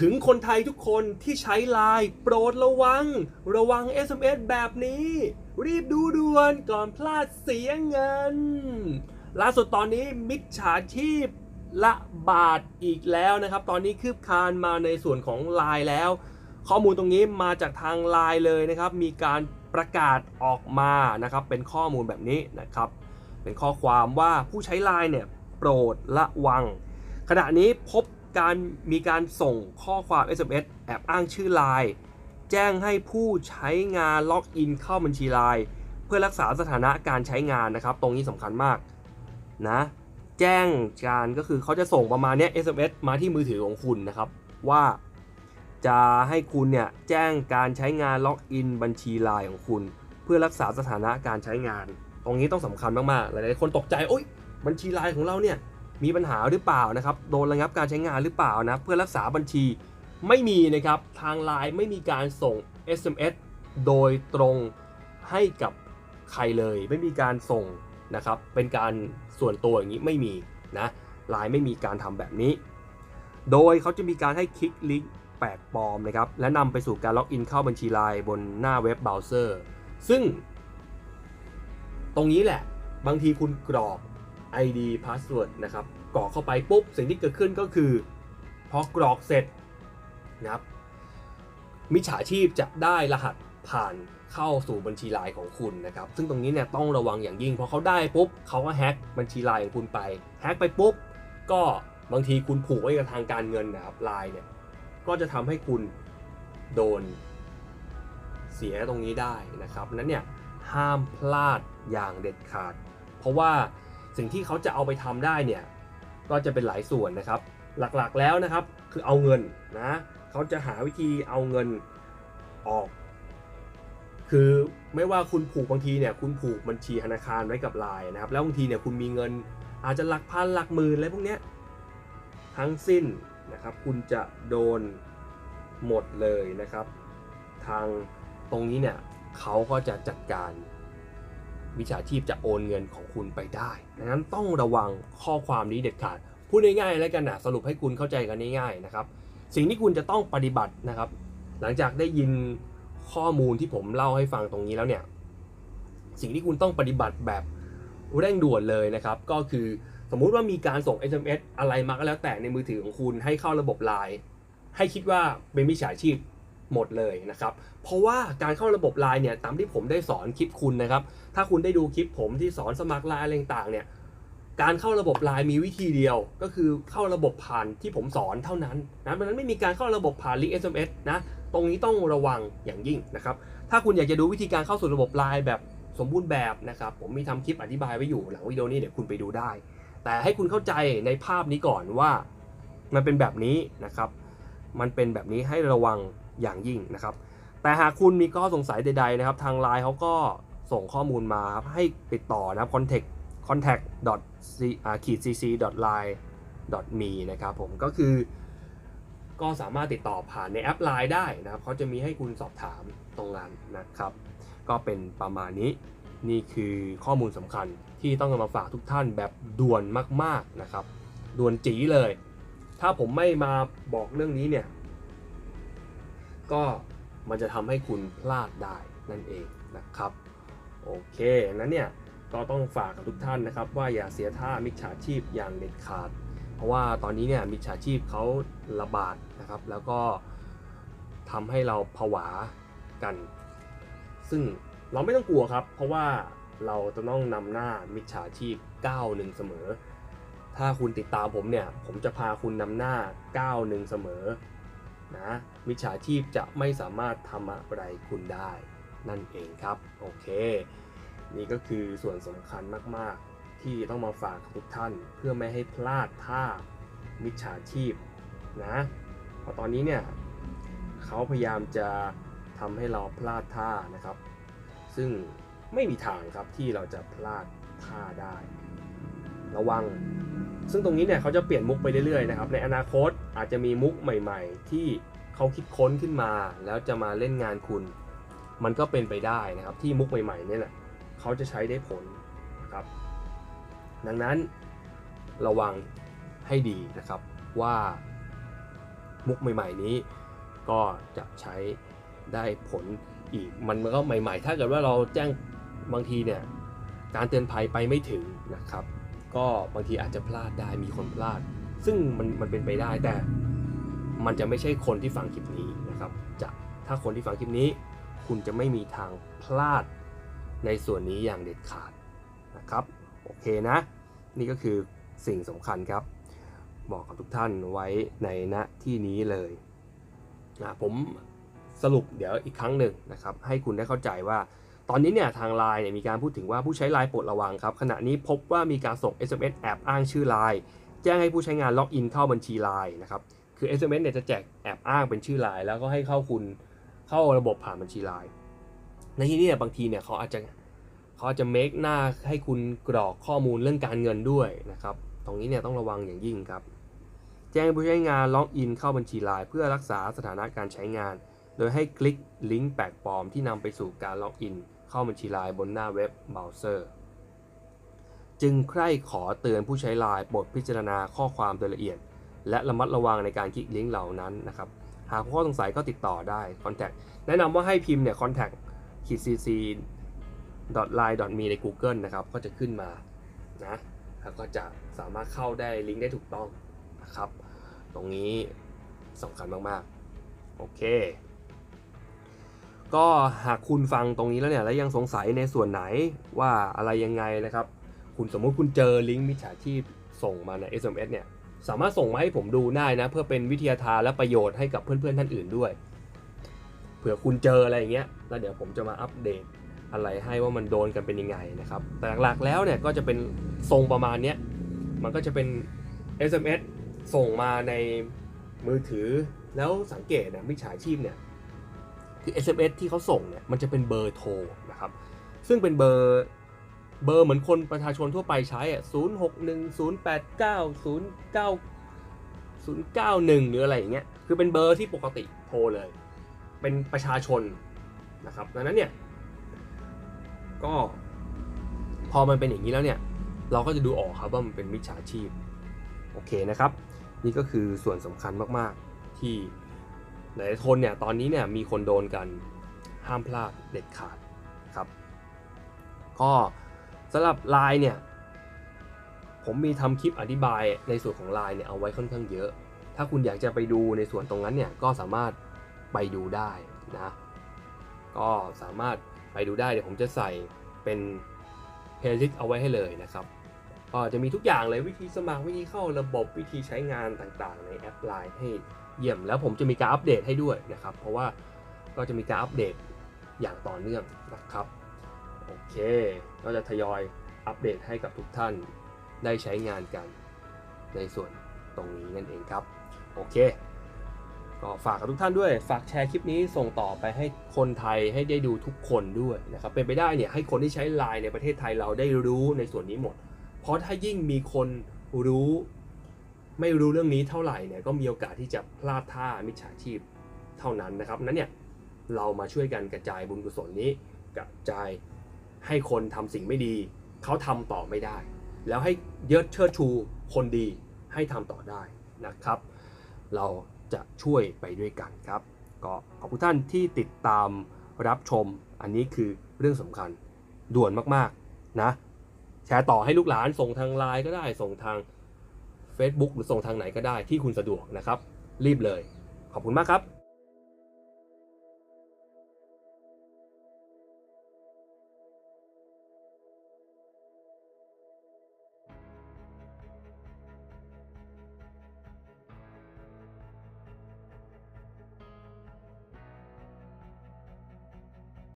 ถึงคนไทยทุกคนที่ใช้ไลน์โปรดระวัง ระวัง SMS แบบนี้ รีบดูด่วนก่อนพลาดเสียเงิน ล่าสุดตอนนี้มิจฉาชีพละบาทอีกแล้วนะครับ ตอนนี้คืบคลานมาในส่วนของไลน์แล้ว ข้อมูลตรงนี้มาจากทางไลน์เลยนะครับ มีการประกาศออกมานะครับ เป็นข้อมูลแบบนี้นะครับ เป็นข้อความว่าผู้ใช้ไลน์เนี่ยโปรดระวัง ขณะนี้พบ การมีการส่งข้อความ SMS แอบอ้างชื่อไลน์แจ้งให้ผู้ใช้งานล็อกอินเข้าบัญชีไลน์เพื่อรักษาสถานะการใช้งานนะครับ ตรงนี้สำคัญมากนะแจ้งการก็คือเขาจะส่งประมาณนี้ SMS มาที่มือถือของคุณนะครับ ว่าจะให้คุณเนี่ยแจ้งการใช้งานล็อกอินบัญชีไลน์ของคุณ เพื่อรักษาสถานะการใช้งาน ตรงนี้ต้องสำคัญมากๆหลายๆคนตกใจโอ๊ยบัญชีไลน์ของเราเนี่ย มีปัญหาหรือเปล่านะครับโดนระงับการใช้งานหรือเปล่านะเพื่อรักษาบัญชีไม่มีนะครับทางไลน์ไม่มีการส่ง SMS โดยตรงให้กับใครเลย ไม่มีการส่งนะครับเป็นการส่วนตัวอย่างนี้ไม่มีนะไลน์ไม่มีการทำแบบนี้ โดยเขาจะมีการให้คลิกลิงก์แปลกปลอมนะครับและนำไปสู่การล็อกอินเข้าบัญชีไลน์บนหน้าเว็บเบราว์เซอร์ ซึ่ง ตรงนี้แหละบางทีคุณกรอก ID password นะครับกรอกเข้าไปปุ๊บสิ่งที่เกิดขึ้นก็คือ พอกรอกเสร็จนะครับมิจฉาชีพจะได้รหัสผ่านเข้าสู่บัญชีไลน์ของคุณนะครับ ซึ่งตรงนี้เนี่ยต้องระวังอย่างยิ่งเพราะเขาได้ปุ๊บเขาก็แฮ็กบัญชีไลน์ของคุณไปแฮ็กไปปุ๊บก็บางทีคุณผูกไว้กับทางการเงินนะครับไลน์เนี่ยก็จะทำให้คุณโดนเสียตรงนี้ได้นะครับนั้นเนี่ยห้ามพลาดอย่างเด็ดขาด เพราะว่า สิ่งที่เขาจะเอาไปทำได้เนี่ยก็จะเป็นหลายส่วนนะครับ หลักๆแล้วนะครับคือเอาเงินนะเขาจะหาวิธีเอาเงินออก คือไม่ว่าคุณผูกบางทีเนี่ยคุณผูกบัญชีธนาคารไว้กับไลน์นะครับ แล้วบางทีเนี่ยคุณมีเงินอาจจะหลักพันหลักหมื่นอะไรพวกเนี้ยทั้งสิ้นนะครับคุณจะโดนหมดเลยนะครับ ทางตรงนี้เนี่ยเขาก็จะจัดการ มิจฉาชีพจะโอนเงินของคุณไปได้ ดังนั้นต้องระวังข้อความนี้เด็ดขาด พูดง่ายๆแล้วกันนะสรุปให้คุณเข้าใจกันง่ายๆนะครับ สิ่งที่คุณจะต้องปฏิบัตินะครับ หลังจากได้ยินข้อมูลที่ผมเล่าให้ฟังตรงนี้แล้วเนี่ย สิ่งที่คุณต้องปฏิบัติแบบเร่งด่วนเลยนะครับ ก็คือสมมุติว่ามีการส่ง SMS อะไรมาก็แล้วแต่ในมือถือของคุณให้เข้าระบบไลน์ให้คิดว่าเป็นมิจฉาชีพ หมดเลยนะครับ เพราะว่าการเข้าระบบไลน์เนี่ยตามที่ผมได้สอนคลิปคุณนะครับ ถ้าคุณได้ดูคลิปผมที่สอนสมัครไลน์อะไรต่างเนี่ยการเข้าระบบไลน์มีวิธีเดียว ก็คือเข้าระบบผ่านที่ผมสอนเท่านั้นนะเพราะนั้นไม่มีการเข้าระบบผ่านลิงก์ SMS นะตรงนี้ต้องระวังอย่างยิ่งนะครับ ถ้าคุณอยากจะดูวิธีการเข้าสู่ระบบไลน์แบบสมบูรณ์แบบนะครับ ผมมีทำคลิปอธิบายไว้อยู่หลังวิดีโอนี้เดี๋ยวคุณไปดูได้ แต่ให้คุณเข้าใจในภาพนี้ก่อนว่ามันเป็นแบบนี้นะครับ มันเป็นแบบนี้ให้ระวัง อย่างยิ่งนะครับ แต่หากคุณมีข้อสงสัยใดๆนะครับ ทางไลน์เขาก็ส่งข้อมูลมาครับให้ติดต่อนะครับ contact contact cc line me นะครับผมก็คือก็สามารถติดต่อผ่านในแอป Line ได้นะครับเขาจะมีให้คุณสอบถามตรงนั้นนะครับ ก็เป็นประมาณนี้นี่คือข้อมูลสำคัญที่ต้องนำมาฝากทุกท่านแบบด่วนมาก ๆนะครับด่วนจีเลย ถ้าผมไม่มาบอกเรื่องนี้เนี่ย ก็มันจะทำให้คุณพลาดได้นั่นเองนะครับ โอเคนั้นเนี่ยก็ต้องฝากกับทุกท่านนะครับ ว่าอย่าเสียท่ามิจฉาชีพอย่างเด็ดขาด เพราะว่าตอนนี้เนี่ยมิจฉาชีพเขาระบาดนะครับ แล้วก็ทำให้เราผวากัน ซึ่งเราไม่ต้องกลัวครับ เพราะว่าเราจะต้องนำหน้ามิจฉาชีพก้าวหนึ่งเสมอ ถ้าคุณติดตามผมเนี่ย ผมจะพาคุณนำหน้าก้าวหนึ่งเสมอ นะมิจฉาชีพจะไม่สามารถทำอะไรคุณได้นั่นเองครับ โอเค นี่ก็คือส่วนสำคัญมาก ๆ ที่ต้องมาฝากทุกท่านเพื่อไม่ให้พลาดท่ามิจฉาชีพนะเพราะตอนนี้เนี่ยเขาพยายามจะทำให้เราพลาดท่านะครับ ซึ่งไม่มีทางครับที่เราจะพลาดท่าได้ ระวัง ซึ่งตรงนี้เนี่ยเขาจะเปลี่ยนมุกไปเรื่อยๆนะครับในอนาคตอาจจะมีมุกใหม่ ๆ ที่เขาคิดค้นขึ้นมา แล้วจะมาเล่นงานคุณ มันก็เป็นไปได้นะครับที่มุกใหม่ๆเนี่ยแหละเขาจะใช้ได้ผลนะครับ ดังนั้นระวังให้ดีนะครับว่ามุกใหม่ ๆ นี้ ก็จะใช้ได้ผลอีกมันก็ใหม่ ๆ ถ้าเกิดว่าเราแจ้งบางทีเนี่ยการเตือนภัยไปไม่ถึงนะครับ ก็บางทีอาจจะพลาดได้มีคนพลาด ซึ่งมันมันเป็นไปได้แต่มันจะไม่ใช่คนที่ฟังคลิปนี้นะครับจะถ้าคนที่ฟังคลิปนี้ คุณจะไม่มีทางพลาดในส่วนนี้อย่างเด็ดขาดนะครับโอเคนะ นี่ก็คือสิ่งสำคัญครับบอกกับทุกท่านไว้ในณที่นี้เลยอะผมสรุปเดี๋ยวอีกครั้งหนึ่งนะครับ ให้คุณได้เข้าใจว่า ตอนนี้เนี่ยทางไลน์เนี่ยมีการพูดถึงว่าผู้ใช้ไลน์โปรดระวังครับ ขณะนี้พบว่ามีการส่ง SMS แอบอ้างชื่อไลน์แจ้งให้ผู้ใช้งานล็อกอินเข้าบัญชีไลน์นะครับคือ SMS เนี่ยจะแจกแอบอ้างเป็นชื่อไลน์แล้วก็ให้เข้าคุณเข้าระบบผ่านบัญชีไลน์ในที่นี้เนี่ยบางทีเนี่ยเขาอาจจะเขาอาจจะ make หน้าให้คุณกรอกข้อมูลเรื่องการเงินด้วยนะครับตรงนี้เนี่ยต้องระวังอย่างยิ่งครับ แจ้งให้ผู้ใช้งานล็อกอินเข้าบัญชีไลน์เพื่อรักษาสถานะการใช้งาน โดยให้คลิกลิงก์แปลกปลอมที่นำไปสู่การล็อกอิน เข้าบัญชีไลน์บนหน้าเว็บเบราว์เซอร์ จึงใคร่ขอเตือนผู้ใช้ไลน์โปรดพิจารณาข้อความโดยละเอียด และระมัดระวังในการคลิกลิงก์เหล่านั้นนะครับ หากข้อสงสัยก็ติดต่อได้ contact แนะนำว่าให้พิมพ์เนี่ย contact cc line me ใน Google นะครับ ก็จะขึ้นมานะแล้วก็จะสามารถเข้าได้ลิงก์ได้ถูกต้องนะครับ ตรงนี้สำคัญมาก ๆ โอเค ก็หากคุณฟังตรงนี้แล้วเนี่ยแล้วยังสงสัยในส่วนไหนว่าอะไรยังไงนะครับ คุณสมมุติคุณเจอลิงก์มิจฉาชีพส่งมาใน SMS เนี่ยสามารถส่งมาให้ผมดูได้นะ เพื่อเป็นวิทยาทานและประโยชน์ให้กับเพื่อนๆท่านอื่นด้วยเผื่อคุณเจออะไรอย่างเงี้ยแล้วเดี๋ยวผมจะมาอัปเดตอะไรให้ว่ามันโดนกันเป็นยังไงนะครับ แต่หลักๆแล้วเนี่ยก็จะเป็นทรงประมาณเนี้ยมันก็จะเป็น SMS ส่งมาในมือถือแล้วสังเกตนะมิจฉาชีพเนี่ย คือ SMS ที่เขาส่งเนี่ยมันจะเป็นเบอร์โทรนะครับ ซึ่งเป็นเบอร์เบอร์เหมือนคนประชาชนทั่วไปใช้อะ0 6 1 0 8 9 0 9 0 9 1หรืออะไรอย่างเงี้ย คือเป็นเบอร์ที่ปกติโทรเลย เป็นประชาชนนะครับ ดังนั้นเนี่ย ก็ พอมันเป็นอย่างนี้แล้วเนี่ย เราก็จะดูออกครับว่ามันเป็นมิจฉาชีพ โอเคนะครับ นี่ก็คือส่วนสำคัญมาก ๆ ที่ หลายคนเนี่ยตอนนี้เนี่ยมีคนโดนกันห้ามพลาดเด็ดขาดครับ ก็สำหรับไลน์เนี่ยผมมีทำคลิปอธิบายในส่วนของไลน์เนี่ยเอาไว้ค่อนข้างเยอะ ถ้าคุณอยากจะไปดูในส่วนตรงนั้นเนี่ยก็สามารถไปดูได้นะก็สามารถไปดูได้เดี๋ยวผมจะใส่เป็นเพลย์ลิสต์เอาไว้ให้เลยนะครับก็จะมีทุกอย่างเลยวิธีสมัครวิธีเข้าระบบวิธีใช้งานต่างๆ ในแอปไลน์ให้ เยี่ยมแล้วผมจะมีการอัปเดตให้ด้วยนะครับ เพราะว่าก็จะมีการอัปเดตอย่างต่อเนื่องนะครับโอเคก็จะทยอยอัปเดตให้กับทุกท่านได้ใช้งานกันในส่วนตรงนี้นั่นเองครับโอเคก็ฝากกับทุกท่านด้วย ฝากแชร์คลิปนี้ส่งต่อไปให้คนไทยให้ได้ดูทุกคนด้วยนะครับ เป็นไปได้เนี่ยให้คนที่ใช้ไลน์ในประเทศไทยเราได้รู้ในส่วนนี้หมด เพราะถ้ายิ่งมีคนรู้ ไม่รู้เรื่องนี้เท่าไหร่เนี่ยก็มีโอกาสที่จะพลาดท่ามิจฉาชีพเท่านั้นนะครับนั้นเนี่ยเรามาช่วยกันกระจายบุญกุศลนี้กระจายให้คนทำสิ่งไม่ดี เขาทำต่อไม่ได้ แล้วให้เยอะเชิดชูคนดีให้ทำต่อได้นะครับ เราจะช่วยไปด้วยกันครับ ก็ขอบคุณท่านที่ติดตามรับชมอันนี้คือเรื่องสำคัญด่วนมากๆนะแชร์ต่อให้ลูกหลานส่งทางไลน์ก็ได้ส่งทาง Facebook หรือส่งทางไหนก็ได้ที่คุณสะดวกนะครับ รีบเลย ขอบคุณมากครับ